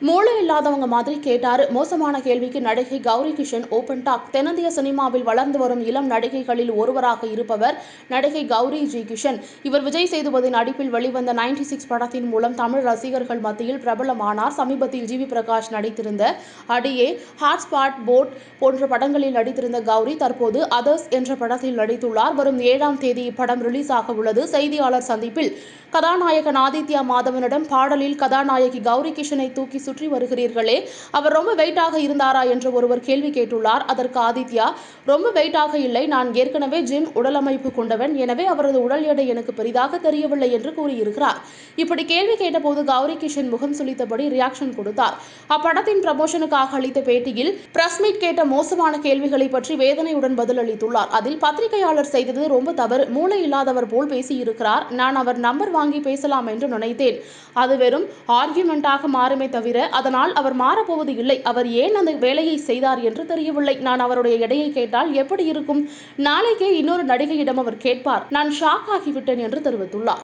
மூளை இல்லாதவங்க மாதிரி கேட்டாரு. மோசமான கேள்விக்கு நடிகை கௌரி கிஷன் ஓபன் டாக் தென்னிந்திய சினிமாவில் வளர்ந்து வரும் இளம் நடிகைகளில் ஒருவராக இருப்பவர் நடிகை கௌரி ஜி கிஷன். இவர் விஜய் சேதுபதி நடிப்பில் வெளிவந்த 96 சிக்ஸ் படத்தின் மூலம் தமிழ் ரசிகர்கள் மத்தியில் பிரபலமானார். சமீபத்தில் ஜிவி பிரகாஷ் நடித்திருந்த அடியே ஹாட்ஸ்பாட் போட் போன்ற படங்களில் நடித்திருந்த கௌரி தற்போது அதர்ஸ் என்ற படத்தில் நடித்துள்ளார். வரும் ஏழாம் தேதி இப்படம் ரிலீஸ் ஆக உள்ளது. செய்தியாளர் சந்திப்பில் கதாநாயகன் ஆதித்யா மாதவனிடம் பாடலில் கதாநாயகி கௌரி கிஷனை தூக்கி சுற்றி வருகிறீர்களே. அவர் ரொம்ப வெயிட்டாக இருந்தாரா என்று ஒருவர் கேள்வி கேட்டுள்ளார். அதற்கு ஆதித்யா ரொம்ப வெயிட்டாக இல்லை. நான் ஏற்கனவே ஜிம் உடலமைப்பு கொண்டவன். எனவே அவரது உடல் எடை எனக்கு பெரிதாக தெரியவில்லை என்று கூறியிருக்கிறார். இப்படி கேள்வி கேட்டபோது கௌரி கிஷன் முகம் சுளித்தபடி ரியாக்ஷன் கொடுத்தார். அப்படத்தின் ப்ரமோஷனுக்காக அளித்த பேட்டியில் பிரஸ் மீட் கேட்ட மோசமான கேள்விகளை பற்றி வேதனையுடன் பதிலளித்துள்ளார். அதில் பத்திரிகையாளர் செய்தது ரொம்ப தவறு. மூளை இல்லாதவர் போல் பேசியிருக்கிறார். நான் அவர் நம்பர் வாங்கி பேசலாம் என்று நினைத்தேன். அது வெறும் ஆர்கியூமெண்டாக மாறுமே தவிர அதனால் அவர் மாறப்போவது இல்லை. அவர் ஏன் அந்த வேலையை செய்தார் என்று தெரியவில்லை. நான் அவருடைய எடையை கேட்டால் எப்படி இருக்கும்? நாளைக்கே இன்னொரு நடிகையிடம் அவர் கேட்பார். நான் ஷாக் ஆகிவிட்டேன் என்று தெரிவித்துள்ளார்.